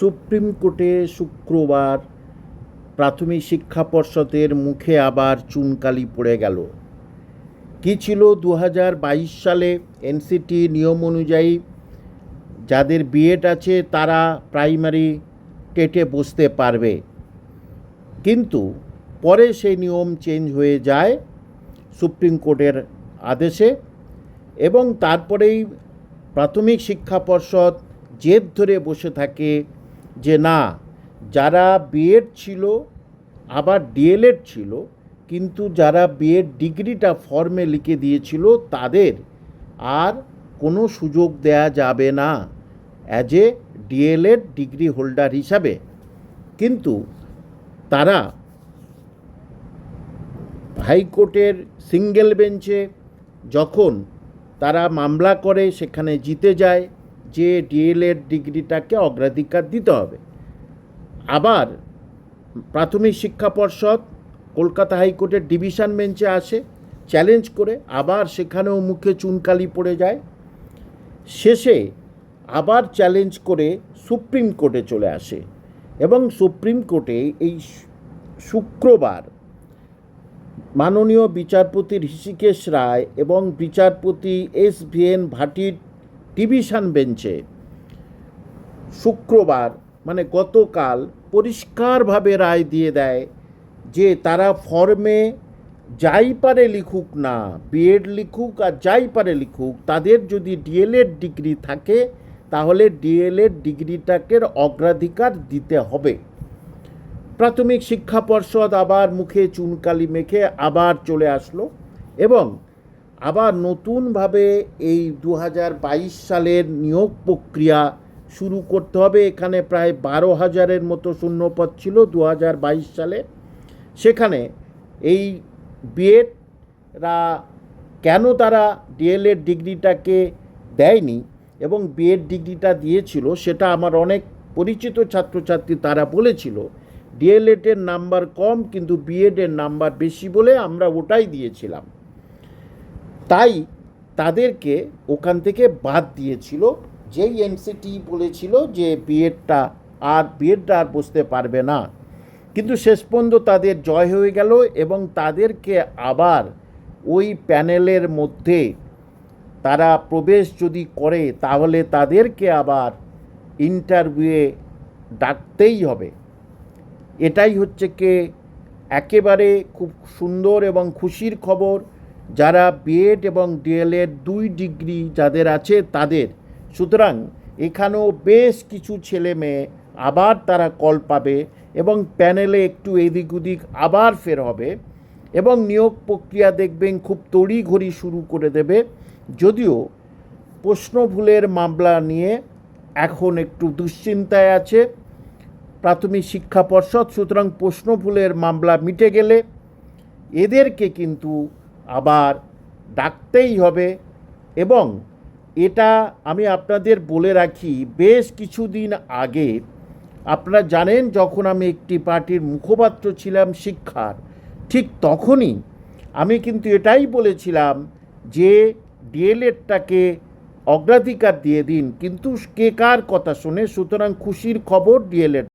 Supreme কোর্টে শুক্রবার প্রাথমিক শিক্ষা পর্ষদের মুখে আবার চুনকালি পড়ে গেল। কি ছিল দু হাজার বাইশ সালে এনসিটি নিয়ম অনুযায়ী যাদের বিএড আছে তারা প্রাইমারি টেটে বসতে পারবে। কিন্তু পরে সেই নিয়ম চেঞ্জ হয়ে যায় সুপ্রিম কোর্টের আদেশে এবং তারপরেই প্রাথমিক শিক্ষা পর্ষদ জেদ ধরে বসে থাকে যে না, যারা বিএড ছিল, আবার ডিএলএড ছিল, কিন্তু যারা বিএড ডিগ্রিটা ফর্মে লিখে দিয়েছিল, তাদের আর কোনো সুযোগ দেয়া যাবে না as a DElEd degree holder হিসাবে। কিন্তু তারা হাইকোর্টের সিঙ্গেল বেঞ্চে যখন তারা মামলা করে, সেখানে জিতে যায় যে ডিএলএড ডিগ্রিটাকে অগ্রাধিকার দিতে হবে। আবার প্রাথমিক শিক্ষা পর্ষদ কলকাতা হাইকোর্টের ডিভিশন বেঞ্চে আসে, চ্যালেঞ্জ করে আবার সেখানেও মুখে চুনকালি পড়ে যায়। শেষে আবার চ্যালেঞ্জ করে সুপ্রিম কোর্টে চলে আসে এবং সুপ্রিম কোর্টে এই শুক্রবার মাননীয় বিচারপতি ঋষিকেশ রায় এবং বিচারপতি এস ভি এন ভাটির ডিভিশন বেঞ্চে শুক্রবার মানে গতকাল পরিষ্কারভাবে রায় দিয়ে দেয় যে তারা ফর্মে যাই পারে লিখুক না, বিএড লিখুক আর যাই পারে লিখুক, তাদের যদি ডিএলএড ডিগ্রি থাকে, তাহলে ডিএলএড ডিগ্রিটাকে অগ্রাধিকার দিতে হবে। প্রাথমিক শিক্ষা পর্ষদ আবার মুখে চুনকালি মেখে আবার চলে আসলো এবং আবার নতুনভাবে এই দু হাজার বাইশ সালের নিয়োগ প্রক্রিয়া শুরু করতে হবে। এখানে প্রায় বারো হাজারের মতো শূন্যপদ ছিল দু হাজার বাইশ সালে। সেখানে এই বিএডরা কেন তারা ডিএলএড ডিগ্রিটাকে দেয়নি এবং বিএড ডিগ্রিটা দিয়েছিল সেটা আমার অনেক পরিচিত ছাত্রছাত্রী তারা বলেছিল। ডিএলএডের নাম্বার কম কিন্তু বিএডের নাম্বার বেশি বলে আমরা ওটাই দিয়েছিলাম। তাই তাদেরকে ওখান থেকে বাদ দিয়েছিল। যেই এনসিটি বলেছিল যে বিএডটা আর বিএডটা আর বসতে পারবে না। কিন্তু শেষ পর্যন্ত তাদের জয় হয়ে গেল এবং তাদেরকে আবার ওই প্যানেলের মধ্যে তারা প্রবেশ যদি করে, তাহলে তাদেরকে আবার ইন্টারভিউয়ে ডাকতেই হবে। এটাই হচ্ছে কি একেবারে খুব সুন্দর এবং খুশির খবর। যারা বিএড এবং ডিএলএড দুই ডিগ্রি যাদের আছে তাদের। সুতরাং এখানেও বেশ কিছু ছেলে মেয়ে আবার তারা কল পাবে এবং প্যানেলে একটু এদিক ওদিক আবার ফের হবে এবং নিয়োগ প্রক্রিয়া দেখবেন খুব তড়িঘড়ি শুরু করে দেবে। যদিও প্রশ্ন ভুলের মামলা নিয়ে এখন একটু দুশ্চিন্তায় আছে প্রাথমিক শিক্ষা পর্ষদ। সুতরাং প্রশ্ন ভুলের মামলা মিটে গেলে এদেরকে কিন্তু আবার ডাকতেই হবে। এবং এটা আমি আপনাদের বলে রাখি, বেশ কিছুদিন আগে আপনারা জানেন, যখন আমি একটি পার্টির মুখপাত্র ছিলাম শিক্ষার, ঠিক তখনই আমি কিন্তু এটাই বলেছিলাম যে ডিএলএডটাকে অগ্রাধিকার দিয়ে দিন। কিন্তু কে কার কথা শুনে, সুতরাং খুশির খবর ডিএলএড